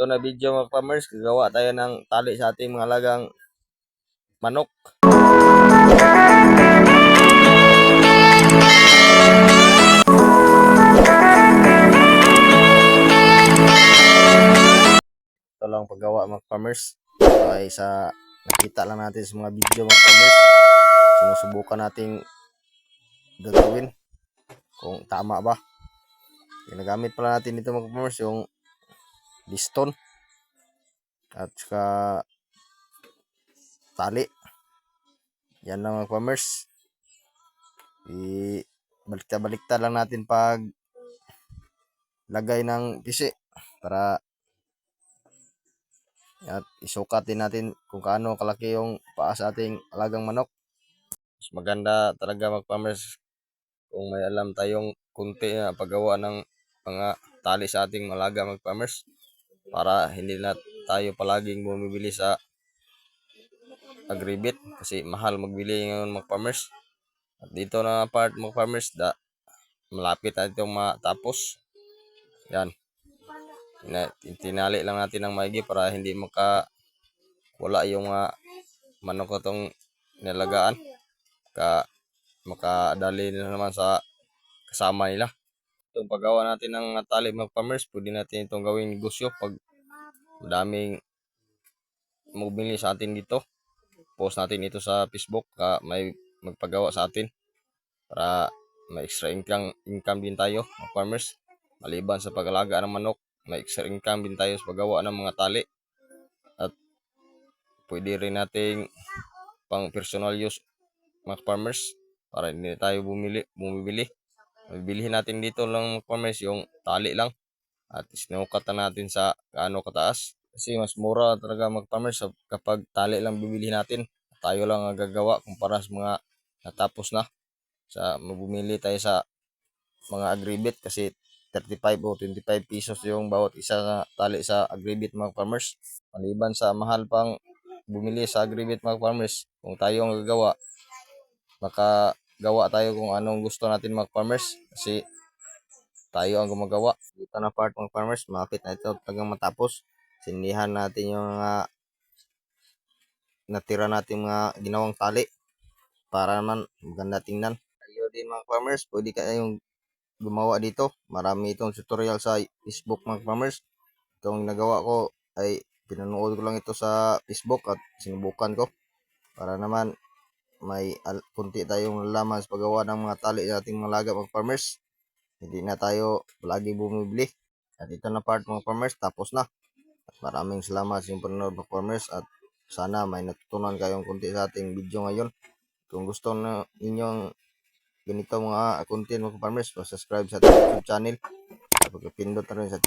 Ito na video mga farmers, gagawa tayo ng tali sa ating mga alagang manok. Ito lang paggawa mga farmers. Ito ay sa nakita lang natin sa mga video mga farmers. Sinusubukan nating gagawin kung tama ba. Ginagamit pala natin ito mga farmers yung piston at saka tali. Yan lang mga farmers. I balikta-balikta lang natin pag lagay ng pisi para at isukat din natin kung kaano kalaki yung paa sa ating alagang manok. Mas maganda talaga mag farmers kung may alam tayong kunti na paggawa ng mga tali sa ating malaga mag farmers para hindi na tayo palaging bumibili sa agribit kasi mahal magbili ngayon mga farmers. At dito na part mga farmers da malapit na itong matapos. Yan. Tina- tinali lang natin ng maigi para hindi maka wala yung mga manok na tong nilagaan. Ka makadali na naman sa kasama nila. Itong paggawa natin ng tali mga farmers, pwede natin itong gawing negosyo pag madaming bumili sa atin dito. Post natin ito sa Facebook ka may magpagawa sa atin para may extra income, income din tayo mga farmers. Maliban sa pag-alaga ng manok, may extra income din tayo sa paggawa ng mga tali. At pwede rin nating pang personal use mga farmers para hindi tayo bumili, bumibili. Bibilihin natin dito lang farmers yung tali lang at sinukat na natin sa gaano kataas. Kasi mas mura talaga mag farmers sa- kapag tali lang bibili natin. Tayo lang ang gagawa kumpara sa mga natapos na. Sa mabumili tayo sa mga agribit kasi 35 o 25 pesos yung bawat isa na tali sa agribit mga farmers. Maliban sa mahal pang bumili sa agribit mga farmers, kung tayo ang gagawa, makagawa tayo kung anong gusto natin mga farmers kasi tayo ang gumagawa. Dito na part mga farmers, malapit na ito talagang matapos. Sindihan natin yung mga natira natin mga ginawang tali para naman maganda tingnan. Kayo din mga farmers, pwede kayong gumawa dito. Marami itong tutorial sa Facebook mga farmers. Itong nagawa ko ay pinanood ko lang ito sa Facebook at sinubukan ko para naman may kunti tayong nalaman sa ng mga tali sa ating mga mga farmers. Hindi na tayo lagi bumibili. At ito na part mga farmers, tapos na. At maraming salamat sa inyong panonood mga farmers at sana may natutunan kayong kunti sa ating video ngayon. Kung gusto na ninyong ganito mga content mga farmers, subscribe sa ating YouTube channel. At pagpindot na rin sa